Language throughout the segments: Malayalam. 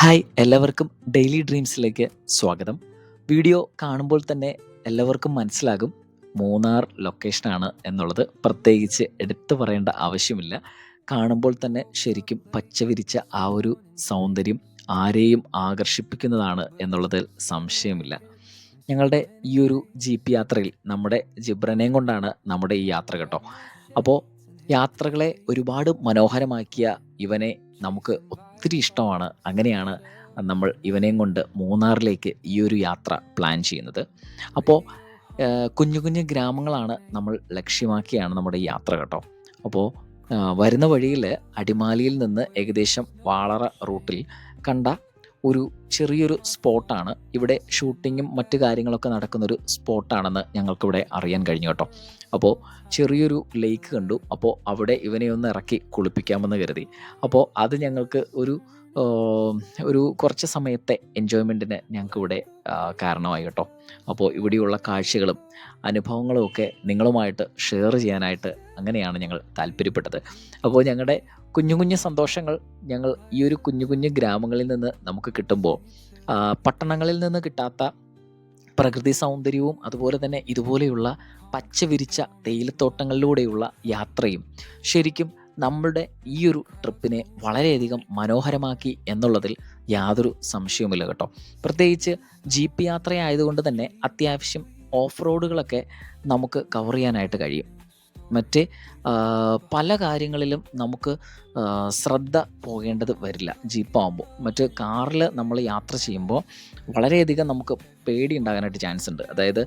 ഹായ് എല്ലാവർക്കും ഡെയിലി ഡ്രീംസിലേക്ക് സ്വാഗതം. വീഡിയോ കാണുമ്പോൾ തന്നെ എല്ലാവർക്കും മനസ്സിലാകും മൂന്നാർ ലൊക്കേഷനാണ് എന്നുള്ളത്. പ്രത്യേകിച്ച് എടുത്തു പറയേണ്ട ആവശ്യമില്ല. കാണുമ്പോൾ തന്നെ ശരിക്കും പച്ചവിരിച്ച ആ ഒരു സൗന്ദര്യം ആരെയും ആകർഷിപ്പിക്കുന്നതാണ് എന്നുള്ളതിൽ സംശയമില്ല. ഞങ്ങളുടെ ഈ ഒരു ജീപ്പ് യാത്രയിൽ നമ്മുടെ ജിബ്രനെയും കൊണ്ടാണ് നമ്മുടെ ഈ യാത്ര കേട്ടോ. അപ്പോൾ യാത്രകളെ ഒരുപാട് മനോഹരമാക്കിയ ഇവനെ നമുക്ക് ഒത്തിരി ഇഷ്ടമാണ്. അങ്ങനെയാണ് നമ്മൾ ഇവനെയും കൊണ്ട് മൂന്നാറിലേക്ക് ഈ ഒരു യാത്ര പ്ലാൻ ചെയ്യുന്നത്. അപ്പോൾ കുഞ്ഞു കുഞ്ഞു ഗ്രാമങ്ങളാണ് നമ്മൾ ലക്ഷ്യമാക്കിയാണ് നമ്മുടെ യാത്ര കേട്ടോ. അപ്പോൾ വരുന്ന വഴിയിൽ അടിമാലിയിൽ നിന്ന് ഏകദേശം വാളറ റൂട്ടിൽ കണ്ട ഒരു ചെറിയൊരു സ്പോട്ടാണ്. ഇവിടെ ഷൂട്ടിങ്ങും മറ്റു കാര്യങ്ങളൊക്കെ നടക്കുന്നൊരു സ്പോട്ടാണെന്ന് ഞങ്ങൾക്കിവിടെ അറിയാൻ കഴിഞ്ഞു കേട്ടോ. അപ്പോൾ ചെറിയൊരു ലേക്ക് കണ്ടു. അപ്പോൾ അവിടെ ഇവനെ ഒന്ന് ഇറക്കി കുളിപ്പിക്കാമെന്ന് കരുതി. അപ്പോൾ അത് ഞങ്ങൾക്ക് ഒരു ഒരു കുറച്ച് സമയത്തെ എൻജോയ്മെന്റിന് ഞങ്ങൾക്കിവിടെ കാരണമായി കേട്ടോ. അപ്പോൾ ഇവിടെയുള്ള കാഴ്ചകളും അനുഭവങ്ങളും ഒക്കെ നിങ്ങളുമായിട്ട് ഷെയർ ചെയ്യാനായിട്ട് അങ്ങനെയാണ് ഞങ്ങൾ താല്പര്യപ്പെട്ടത്. അപ്പോൾ ഞങ്ങളുടെ കുഞ്ഞു കുഞ്ഞു സന്തോഷങ്ങൾ ഞങ്ങൾ ഈ ഒരു കുഞ്ഞു കുഞ്ഞു ഗ്രാമങ്ങളിൽ നിന്ന് നമുക്ക് കിട്ടുമ്പോൾ പട്ടണങ്ങളിൽ നിന്ന് കിട്ടാത്ത പ്രകൃതി സൗന്ദര്യവും അതുപോലെ തന്നെ ഇതുപോലെയുള്ള പച്ച വിരിച്ച തേയിലത്തോട്ടങ്ങളിലൂടെയുള്ള യാത്രയും ശരിക്കും നമ്മളുടെ ഈ ഒരു ട്രിപ്പിനെ വളരെയധികം മനോഹരമാക്കി എന്നുള്ളതിൽ യാതൊരു സംശയവുമില്ല കേട്ടോ. പ്രത്യേകിച്ച് ജീപ്പ് യാത്രയായതുകൊണ്ട് തന്നെ അത്യാവശ്യം ഓഫ് റോഡുകളൊക്കെ നമുക്ക് കവർ ചെയ്യാനായിട്ട് കഴിയും. മറ്റ് പല കാര്യങ്ങളിലും നമുക്ക് ശ്രദ്ധ പോകേണ്ടത് വരില്ല. ജീപ്പാകുമ്പോൾ മറ്റ് കാറിൽ നമ്മൾ യാത്ര ചെയ്യുമ്പോൾ വളരെയധികം നമുക്ക് പേടി ഉണ്ടാകാനായിട്ട് ചാൻസ് ഉണ്ട് അതായത്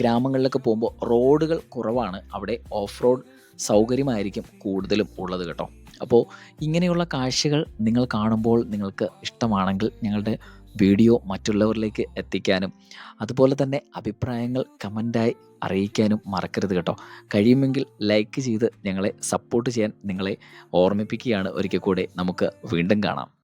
ഗ്രാമങ്ങളിലൊക്കെ പോകുമ്പോൾ റോഡുകൾ കുറവാണ്. അവിടെ ഓഫ് റോഡ് സൗകര്യമായിരിക്കും കൂടുതലും ഉള്ളത് കേട്ടോ. അപ്പോൾ ഇങ്ങനെയുള്ള കാഴ്ചകൾ നിങ്ങൾ കാണുമ്പോൾ നിങ്ങൾക്ക് ഇഷ്ടമാണെങ്കിൽ ഞങ്ങളുടെ വീഡിയോ മറ്റുള്ളവരിലേക്ക് എത്തിക്കാനും അതുപോലെ തന്നെ അഭിപ്രായങ്ങൾ കമന്റായി അറിയിക്കാനും മറക്കരുത് കേട്ടോ. കഴിയുമെങ്കിൽ ലൈക്ക് ചെയ്ത് ഞങ്ങളെ സപ്പോർട്ട് ചെയ്യാൻ നിങ്ങളെ ഓർമ്മിപ്പിക്കുകയാണ്. ഒരിക്കൽ കൂടെ നമുക്ക് വീണ്ടും കാണാം.